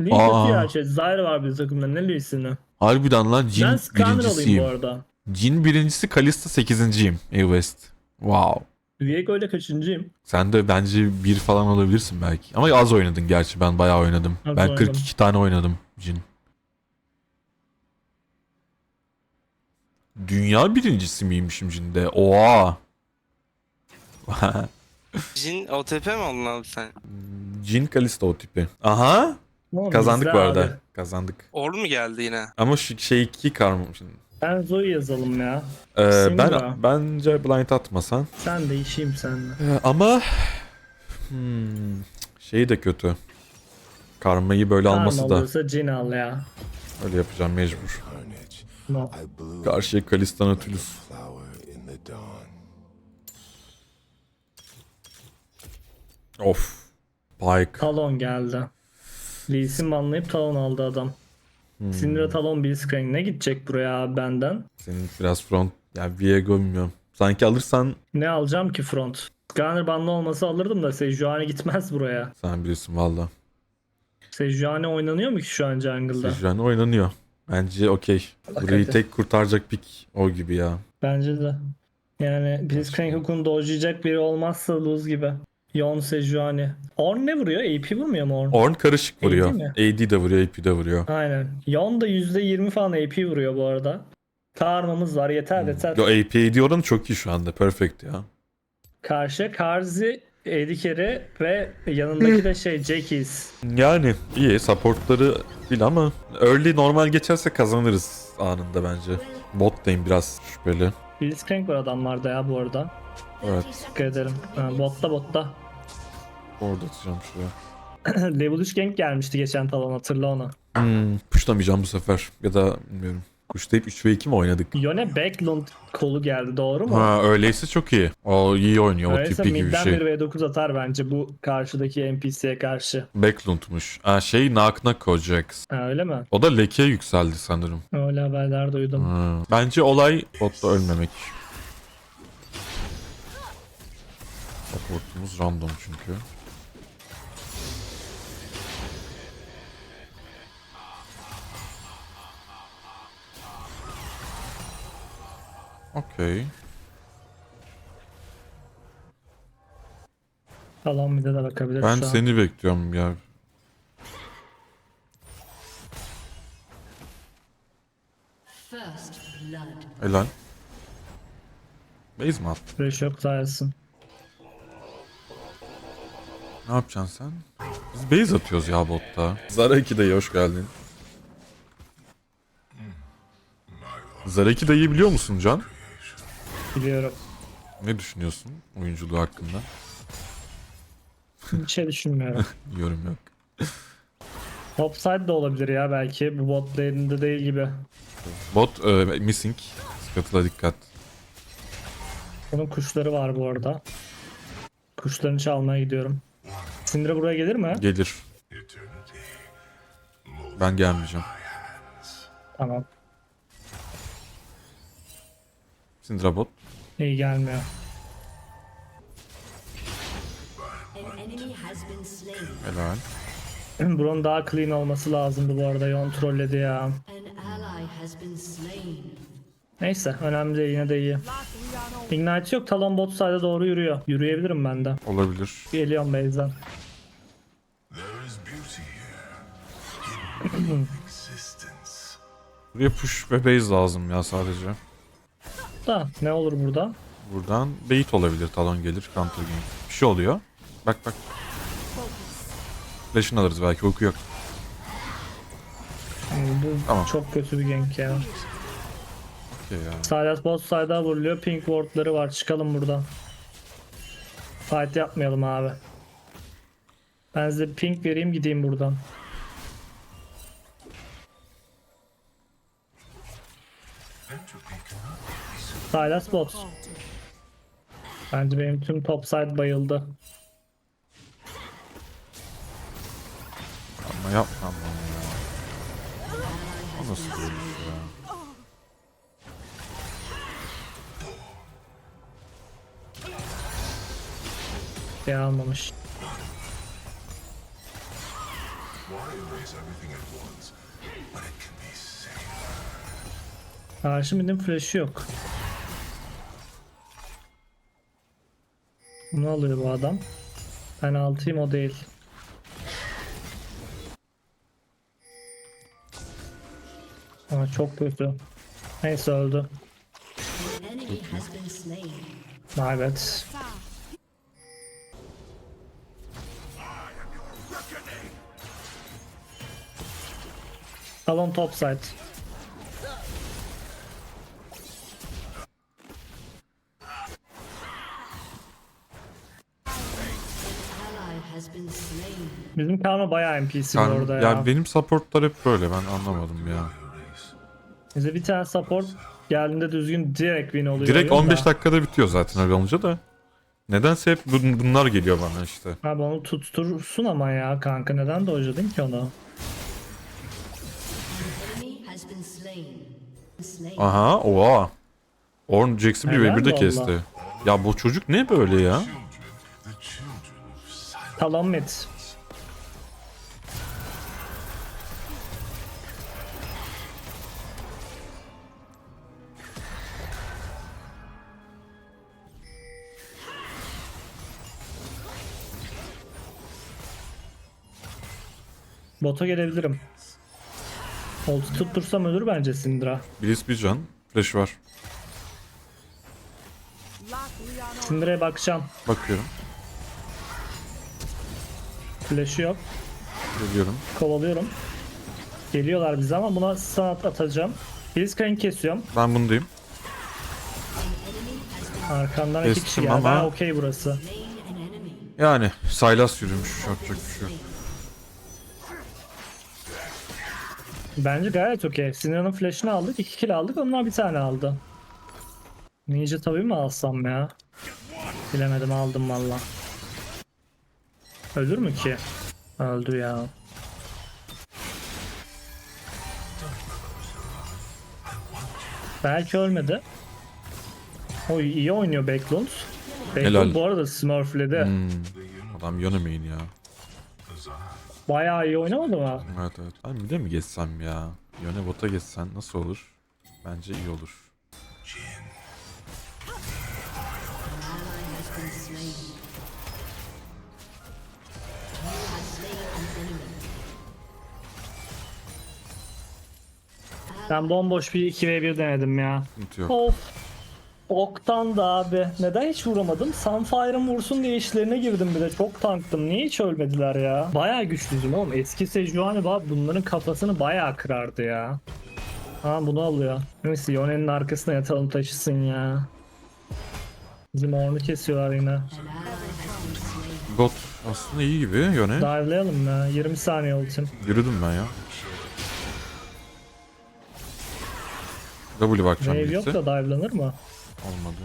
Lee Aa. kötü ya. Şey, Zyra var bir takımda. Ne Lee'sini? Harbiden lan Jin Ben Skarner alayım bu birincisiyim. arada. Jin birincisi, Kalista sekizinciyim. A-West. Wow. Viego ile kaçıncıyım? Sen de bence bir falan olabilirsin belki. Ama az oynadın gerçi ben bayağı oynadım. Az ben oynadım. 42 tane oynadım Jin. Dünya birincisi miymişim Jin'de? Oha. Jin OTP mi oldun abi sen? Jin Kalista o tipi. Aha. Oğlum, Kazandık bu arada. abi. Kazandık. Or mu geldi yine? Ama şu şey iki karmım şimdi. Ben Zoe yazalım ya. Ee, Syndra. ben bence blind atmasan. Sen değişeyim seninle. Ee, ama hmm, şey de kötü. Karmayı böyle alması da olursa Jin al ya. öyle yapacağım mecbur. carnage. No. I blew Karşıya Kalista Nautilus. flower in the dawn. Of. Pike. Talon geldi. Lee Sin banlayıp Talon aldı adam. Hmm. Syndra Talon Blitzcrank ne gidecek buraya benden? Senin biraz front. Ya Viego bilmiyorum. Sanki alırsan Ne alacağım ki front? Gunner banlı olması alırdım da Sejuani gitmez buraya. sen bilirsin valla. Sejuani oynanıyor mu ki şu an jungle'da? Sejuani oynanıyor. Bence okey. Burayı tek kurtaracak pick o gibi ya. Bence de. Yani Blitzcrank Hook'un dojlayacak biri olmazsa lose gibi. Yon Sejuani. Orn ne vuruyor? AP vurmuyor mu Orn? Orn karışık vuruyor. AD mi? AD de vuruyor, AP de vuruyor. Aynen. Yon da %20 falan AP vuruyor bu arada. Karmamız var yeter yeter. Yo AP AD oranı çok iyi şu anda. Perfect ya. Karşı Karzi, Edikeri ve yanındaki de şey Jackies. Yani iyi supportları bil ama early normal geçerse kazanırız anında bence. Bot lane biraz şüpheli. Blitzcrank var adamlarda ya bu arada. Evet. Dikkat ederim. Botta botta. Orada atacağım şuraya. Level 3 gank gelmişti geçen talon hatırla onu. Hmm, puşlamayacağım bu sefer. Ya da bilmiyorum. Kuşlayıp 3 ve 2 mi oynadık? Yone Backlund kolu geldi doğru mu? Ha öyleyse çok iyi. O iyi oynuyor o Öyleyse tipi gibi bir midden şey. bir V9 atar bence bu karşıdaki NPC'ye karşı. Backlund'muş. Ha şey Knock Jax. Ha öyle mi? O da lekeye yükseldi sanırım. Öyle haberler duydum. Ha. Bence olay botta ölmemek. Supportumuz random çünkü. Okey. Talon bir de de bakabiliriz Ben şu an. seni bekliyorum ya. First blood. Helal. Base mi attın? Fresh yok sayesın. Ne yapacaksın sen? Biz base atıyoruz ya botta. Zara 2 dayı hoş geldin. Zara 2 dayıyı biliyor musun Can? Biliyorum. Ne düşünüyorsun oyunculuğu hakkında? Bir şey düşünmüyorum. Yorum yok. Topside de olabilir ya belki. Bu bot lane'de değil gibi. Bot e, missing. Scuttle'a dikkat. Bunun kuşları var bu arada. Kuşlarını çalmaya gidiyorum. Syndra buraya gelir mi? Gelir. Ben gelmeyeceğim. Tamam. Syndra bot. İyi gelmiyor. Helal. Buranın daha clean olması lazımdı bu arada. Yon trolledi ya. Neyse önemli değil yine de iyi. Ignite yok. Talon bot side'a doğru yürüyor. Yürüyebilirim ben de. Olabilir. Geliyorum base'den. Buraya push ve base lazım ya sadece. Da ne olur burada? Buradan bait olabilir. Talon gelir. Counter game. Bir şey oluyor. Bak bak. Flash'ını alırız belki. Uyku yok. Bu Tamam. çok kötü bir gank ya. Okey ya. Sylas bot side'a vuruluyor. Pink wardları var. Çıkalım buradan. Fight yapmayalım abi. Ben size pink vereyim gideyim buradan. Sylas bot. Bence benim tüm top side bayıldı. Ama yapma ama ya. O nasıl bir oyuncu ya? Şey almamış. to erase everything at once, but it can. Karşı midin flash'ı yok. Ne alıyor bu adam? Ben altıyım o değil. Aa, çok kötü. Neyse öldü. Evet. Talon top Bizim karma bayağı NPC var orada ya. yani benim supportlar hep böyle ben anlamadım ya. Bize bir tane support geldiğinde düzgün direkt win oluyor. Direkt oyun 15 da. dakikada bitiyor zaten öyle olunca da. Nedense hep bun- bunlar geliyor bana işte. Abi onu tuttursun ama ya kanka neden dojladın ki onu? Aha oha. Orn Jax'i bir ve bir de kesti. Ya bu çocuk ne böyle ya? Children, Bota gelebilirim. Ulti tuttursam ölür bence Syndra. Bliss bir can. Flash var. Syndra'ya bakacağım. Bakıyorum. Flash'ı yok. Geliyorum. Kovalıyorum. Geliyorlar bize ama buna sanat atacağım. Blitzcrank kesiyorum. Ben bundayım. Arkamdan iki Kestim kişi geldi. ama- okey burası. Yani Sylas yürümüş. Yapacak bir şey yok. Bence gayet okey. Syndra'nın flash'ını aldık. iki kill aldık. Onlar bir tane aldı. Ninja tabii mi alsam ya? Bilemedim aldım valla. Ölür mü ki? Öldü ya. Belki ölmedi. Oy iyi oynuyor Backlund. Backlund Helal. bu arada Smurf'ledi. Hmm. Adam Yonemay'in ya. Bayağı iyi oynamadı mı? Evet evet. Ben bir de mi geçsem ya? Yone bota geçsen nasıl olur? Bence iyi olur. Ben bomboş bir 2v1 denedim ya. Sıkıntı yok. Of. Oktan da abi. Neden hiç vuramadım? Sunfire'ın vursun diye işlerine girdim bir de. Çok tanktım. Niye hiç ölmediler ya? Bayağı güçlüydüm oğlum. Eski Sejuani bak bunların kafasını bayağı kırardı ya. Ha bunu alıyor. Neyse Yone'nin arkasına yatalım taşısın ya. Bizim ornu kesiyorlar yine. Bot aslında iyi gibi Yone. Dive'layalım ya. 20 saniye ultim. Yürüdüm ben ya. W bakacağım Wave yok da dive'lanır mı? Olmadı.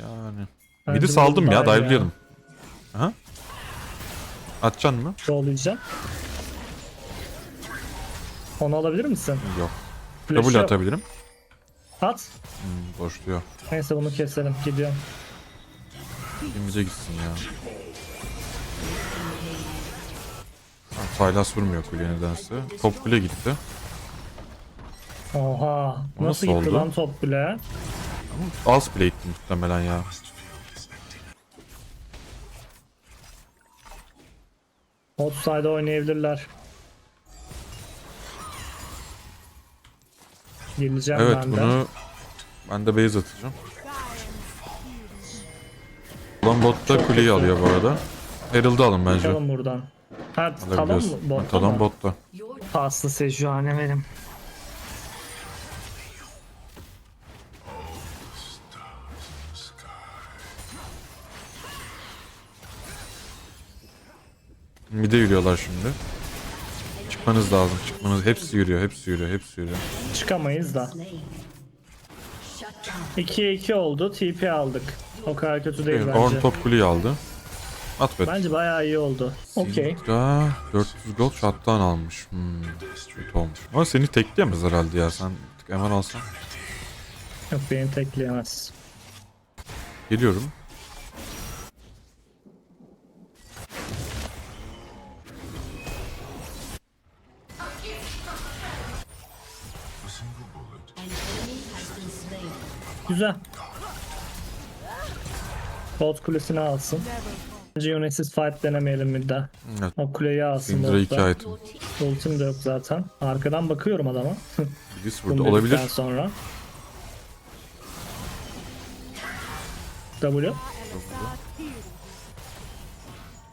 Yani. Bence Midi saldım ya, dive ya. dive'layalım. Aha. Atacaksın mı? Yollayacağım. Onu alabilir misin? Yok. Flash'ı W atabilirim. At. Hmm, boşluyor. Neyse bunu keselim. Gidiyorum. Mid'e gitsin ya. Ha, Sylas vurmuyor kuleye nedense. Top kule gitti. Oha. O Nasıl, nasıl gitti oldu? lan top bile? Az plate'ti muhtemelen ya. Outside'da oynayabilirler. Geleceğim Evet ben de. bunu ben de base atacağım. Ulan bot da kuleyi alıyor bu arada. Herald'ı alın bence. Çıkalım buradan. Ha talon mu? Botta Talon botta. Paslı Sejuani benim. Mid'e yürüyorlar şimdi. Çıkmanız lazım. Çıkmanız. Hepsi yürüyor. Hepsi yürüyor. Hepsi yürüyor. Çıkamayız da. slain. Shut down. 2'ye 2 oldu. TP aldık. O kadar kötü değil Evet, bence. Orn top kuleyi aldı. At bet. Bence bayağı iyi oldu. Okey. Syndra 400 gold shot'tan almış. Hmm, kötü olmuş. Ama seni tekleyemez herhalde ya. Sen tık hemen alsan. Yok beni tekleyemez. Geliyorum. Güzel. Bot kulesini alsın. Bence Yonesis fight denemeyelim bir daha. Evet. O kuleyi alsın Syndra 2 botta. item. Ultim de yok zaten. Arkadan bakıyorum adama. Biz Bunu burada olabilir. dedikten sonra. W.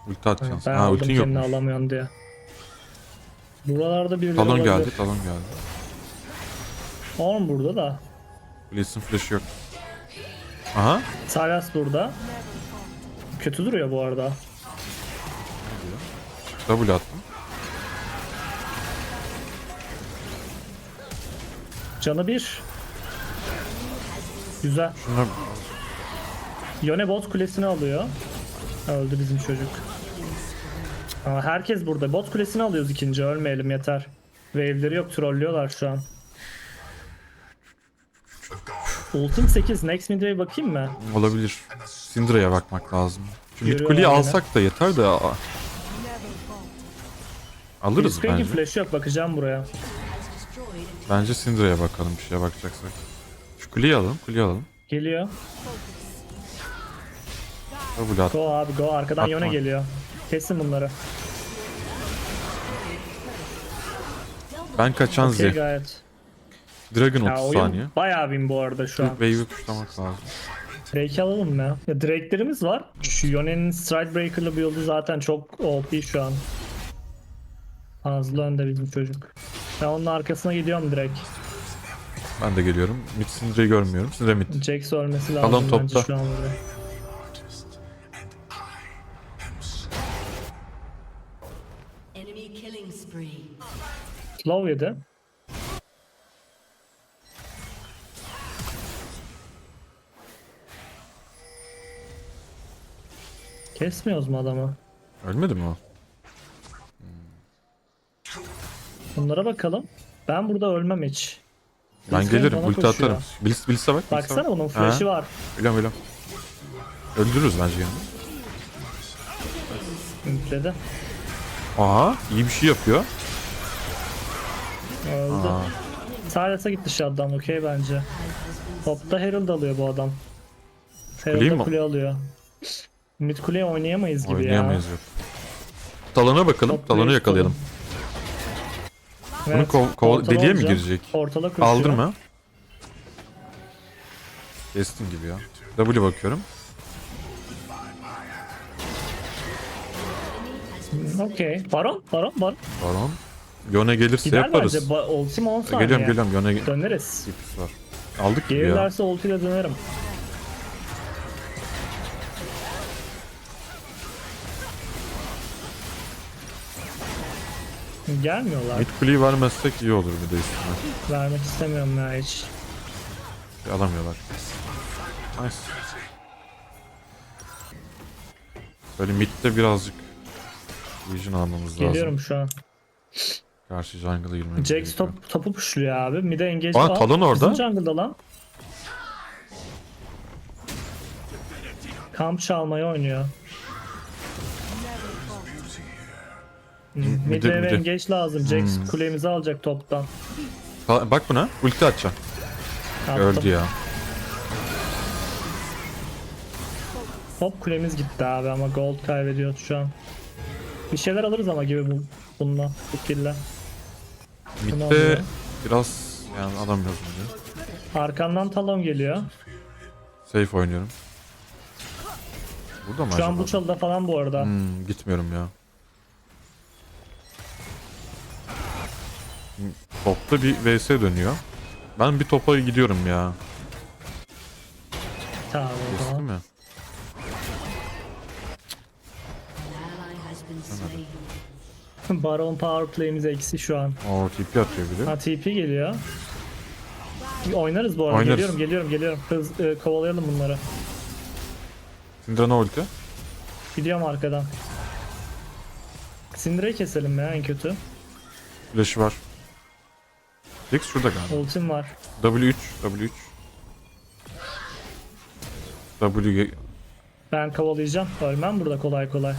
Ulti atacaksın. Ben Ha aldım ultin kendini yok. alamıyorsun diye. Buralarda bir Talon geldi, talon geldi. Orn burada da. Blitz'in flash'ı yok. Aha. Salas burada. Kötü duruyor bu arada. W attım. Canı bir. Güzel. Şuna Yone bot kulesini alıyor. Öldü bizim çocuk. Ama herkes burada. Bot kulesini alıyoruz ikinci. Ölmeyelim yeter. Wave'leri yok. Trollüyorlar şu an. Ultim 8. Next mid wave bakayım mı? olabilir. Syndra'ya bakmak lazım. Şu mid Görüyorum kuleyi yine. alsak da yeter de. aa. Alırız Blitzcrank'in bence. flash'ı yok. Bakacağım buraya. Bence Syndra'ya bakalım bir şeye bakacaksak. Şu kuleyi alalım, kuleyi alalım. Geliyor. W at. Go abi go. Arkadan Atma. Yone geliyor. Kesin bunları. Ben kaçan Okey Z. gayet. Dragon Ya 30 oyun saniye. bayağı win bu arada şu an. Wave'i tuşlamak lazım. Drake alalım mı ya? ya Drake'lerimiz var. Şu Yone'nin Stride Breaker'lı build'ı zaten çok OP şu an. Fazla önde bizim çocuk. Ben onun arkasına gidiyorum direkt. Ben de geliyorum. Mid Syndra'yı görmüyorum. Syndra mid. Jax ölmesi lazım Kalan bence topta. şu an burada. Enemy killing spree. Slow yedi. Kesmiyoruz mu adamı? Ölmedi mi o? Bunlara bakalım. Ben burada ölmem hiç. Ben Blitzcrank gelirim. bana Ulti koşuyor. atarım. Blitz, Blitz'e bak. Blitz'e Baksana bak. bunun Ha, flash'ı var. Biliyorum biliyorum. Öldürürüz bence yani. Üntledi. Aha iyi bir şey yapıyor. Öldü. Aa, Silas'a gitti shutdown okey bence. Topta Herald alıyor bu adam. kuleyi mi? kule alıyor. Mid kuleye oynayamayız gibi oynayamayız ya. yok. Talona bakalım. Top Talonu lane yakalayalım. Evet, Bunu kov- kov- portala deliğe mi olacağım. girecek? Portala koşuyor. Aldırma. Kestin gibi ya. W bakıyorum. Okey. Baron, Baron, Baron. Baron. Yone gelirse Gider yaparız. bence. Ba- ultim 10 saniye. Geliyorum geliyorum. Yone Döneriz. tipis var. Aldık gibi ya. Gelirlerse ultiyle dönerim. Gelmiyorlar. Mid kuleyi vermezsek iyi olur bir de üstüne. Vermek istemiyorum ya hiç. Alamıyorlar. Nice. Böyle midde birazcık vision almamız lazım. Geliyorum şu an. Karşı jungle'a girmemiz Jax gerekiyor. top, topu pushluyor abi. Mide engage Aa. Talon orada. Bizim jungle'da lan. Kamp çalmayı oynuyor. Hmm, Mide- engage lazım. Jax Hmm. kulemizi alacak toptan. Ta- Bak buna. Ulti atacağım. Attım. Öldü ya. Top kulemiz gitti abi ama gold kaybediyoruz şu an. Bir şeyler alırız ama gibi bu bununla bu kill'le. Midde alıyor. biraz yani alamıyoruz bence. Arkamdan talon geliyor. Safe oynuyorum. Burada mı Şu acaba? an bu çalıda falan bu arada. Hmm, gitmiyorum ya. Topta bir vs dönüyor. Ben bir topa gidiyorum ya. Tamam o zaman. mi? Baron power play'imiz eksi şu an. O TP atıyor biri. Ha TP geliyor. Oynarız bu arada. Oynarız. Geliyorum geliyorum geliyorum. Hız e, kovalayalım bunları. Syndra'na ulti. Gidiyorum arkadan. Syndra'yı keselim ya en kötü. Flash'ı var. X şurada galiba. Ultim var. W3, W3. W Ben kovalayacağım. Ölmem burada kolay kolay.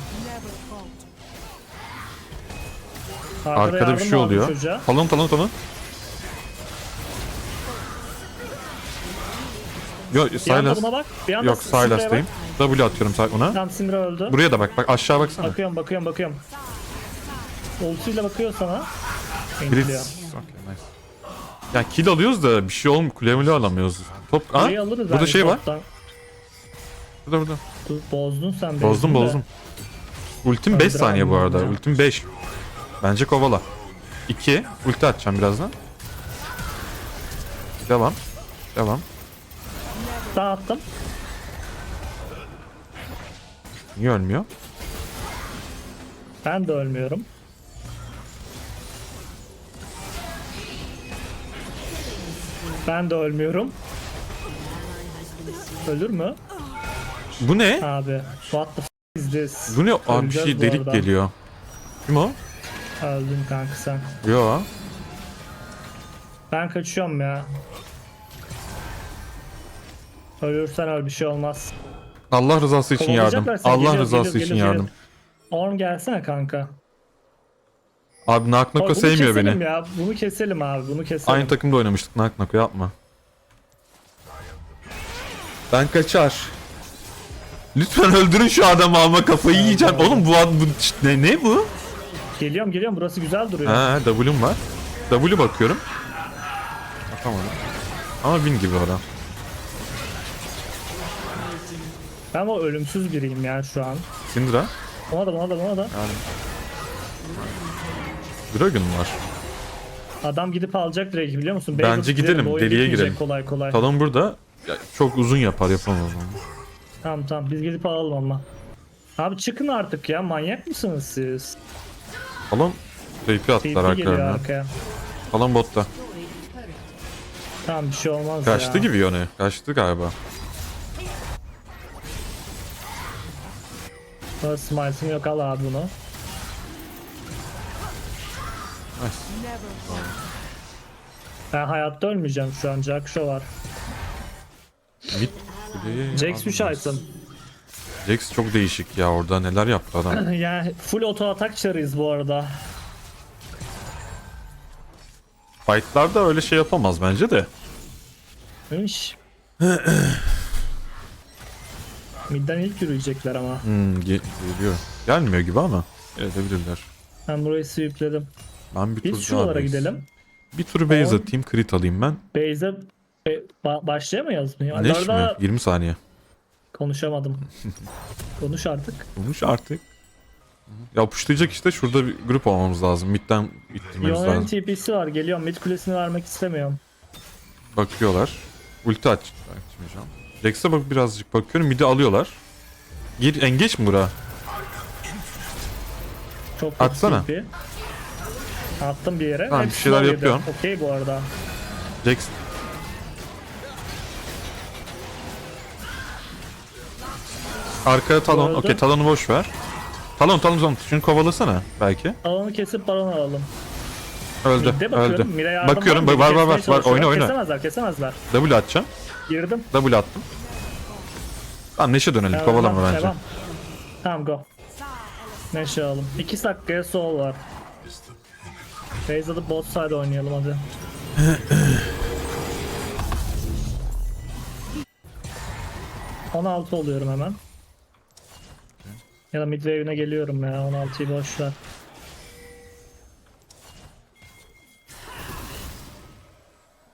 arkada bir yardım şey oluyor. Talon talon talon. Bir. Bir anda Yok bak. W atıyorum ona. Tamam Syndra öldü. Buraya da bak. Bak aşağı baksana. Bakıyorum bakıyorum bakıyorum. Ultiyle bakıyor sana. Entiliyor. Okay, nice. Ya kill alıyoruz da bir şey olmuyor. Kulemili alamıyoruz. Top... Ha? Alırız Burada şey var. toptan. Burada burada. Dur, bozdun sen beni. Bozdum şimdi. bozdum. Ultim 5 Öldüren saniye bu arada. Ultim 5. Bence kovala. 2. Ulti atacağım birazdan. Devam. Devam. Dağıttım. Niye ölmüyor? Ben de ölmüyorum. Ben de ölmüyorum. Ölür mü? Bu ne? Abi. What the f is this? Bu ne? Abi bir şey delik arada. geliyor. Kim o? Öldün kanka sen. Yo. Ben kaçıyorum ya. Ölürsen öl bir şey olmaz. Allah rızası için yardım. Allah Geliyor, rızası geliyor, için geliyor, yardım. Orn gelsene kanka. Abi Naknako Bunu sevmiyor beni. ya. Bunu keselim abi. Bunu keselim. Aynı takımda oynamıştık Naknako yapma. Ben kaçar. Lütfen öldürün şu adamı ama kafayı yiyeceğim. Oğlum bu adam bu ne, ne bu? Geliyorum geliyorum. Burası güzel duruyor. Ha W'm var. W bakıyorum. Bakamadım. Ama win gibi orada. Ben o ölümsüz biriyim ya şu an. Syndra. Ona da ona da ona da. Dragon var. Adam gidip alacak direkt biliyor musun? Bence Beyzat gidelim, deliğe bitmeyecek girelim. Kolay kolay. Talon burada. Ya, çok uzun yapar yapamaz onu. Tamam tamam biz gidip alalım ama. Abi çıkın artık ya manyak mısınız siz? Talon TP attılar TP geliyor arkalarına. arkaya. Talon botta. Tamam bir şey olmaz Kaçtı ya. gibi yone. Kaçtı galiba. Smite'ım yok al abi bunu. Ben hayatta ölmeyeceğim şu an. Jackşo var. Mid kuleyi Jax 3 aldım. item. Jax çok değişik ya orada neler yaptı adam. yani full auto atak çarıyız bu arada. Fight'larda öyle şey yapamaz bence de. Hınş. Midden ilk yürüyecekler ama. Hmm, ge- geliyor. Gelmiyor gibi ama. Edebilirler. Ben burayı sweepledim. Ben bir Biz tur şuralara daha base- gidelim. Bir turu base atayım, crit alayım ben. Base'e e, ba- başlayamayız mı? Arada mi? 20 saniye. konuşamadım. Konuş artık. Olmuş artık. Ya puşlayacak işte şurada bir grup olmamız lazım. Mid'den ittirmemiz Yone'nin lazım. TP'si var. Geliyorum. Mid kulesini vermek istemiyorum. Bakıyorlar. Ulti aç. Açmayacağım. Jax'a bak birazcık bakıyorum. Mid'i alıyorlar. Gir engeç mi bura? Çok kötü Atsana. TP. Attım bir yere. Tamam, bir Hepsi şeyler yapıyorum. Okey bu arada. Jax Arkaya talon. Okey talonu boş ver. Talon talon talon. Şunu kovalasana belki. Alanı kesip baron alalım. Öldü. Mid'de. Öldü. Bakıyorum. Var var var. Kesmeye var. Oyna oyna. Kesemezler kesemezler. W atacağım. Girdim. W attım. Tamam Neşe dönelim. Devam, Kovalama devam, bence. devam. Tamam go. Neşe alalım. 2 dakikaya sol var. Base alıp bot side oynayalım hadi. ...16 oluyorum hemen. Ya da mid wave'ine geliyorum ya. 16'yı boş ver.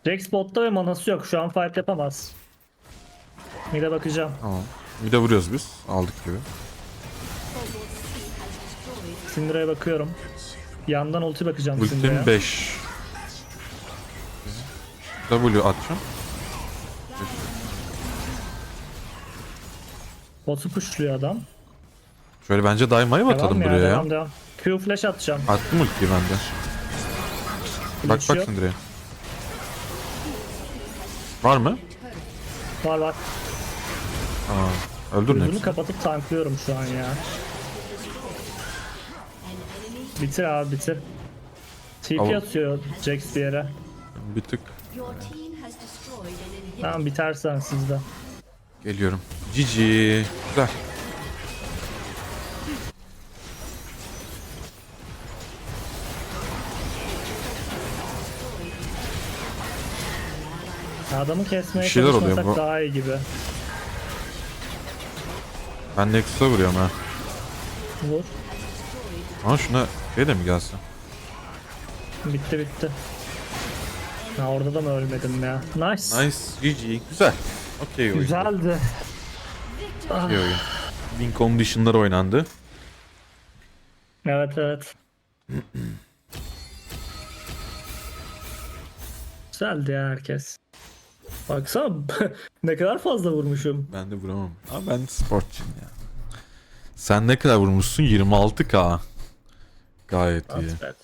Jax botta ve manası yok. Şu an fight yapamaz. Mid'e bakacağım. Tamam. Bir de vuruyoruz biz. Aldık gibi. Syndra'ya bakıyorum. Yandan ulti bakacağım. Ultim 5. W atacağım. Botu pushluyor adam. Şöyle bence Daima'yı mı atalım Devam buraya ya? devam devam. Q flash atacağım. Attım ultiyi ben de. Bak Flash bak yok. Syndra'ya. Var mı? Var var. Aa, öldürün Gözümü hepsini. kapatıp tanklıyorum şu an ya. Bitir abi bitir. TP Tamam. atıyor Jax bir yere. Bir tık Your team has destroyed an inhibitor. Tamam bitersen sizde. geliyorum. Cici. Güzel. Adamı kesmeye Bir şeyler oluyor çalışmasak bu. daha iyi gibi. Ben Nexus'a vuruyorum ha. Vur. Ama şuna şey de mi gelsin? Bitti bitti. Ha orada da mı ölmedim ya? Nice. Nice. GG. Güzel. Okey oyun. Güzeldi. Okey oyun. Win condition'lar oynandı. Evet evet. Güzeldi ya herkes. Baksana ne kadar fazla vurmuşum. Ben de vuramam. Ama ben sportçuyum ya. Sen ne kadar vurmuşsun? 26k. Gayet iyi. Evet.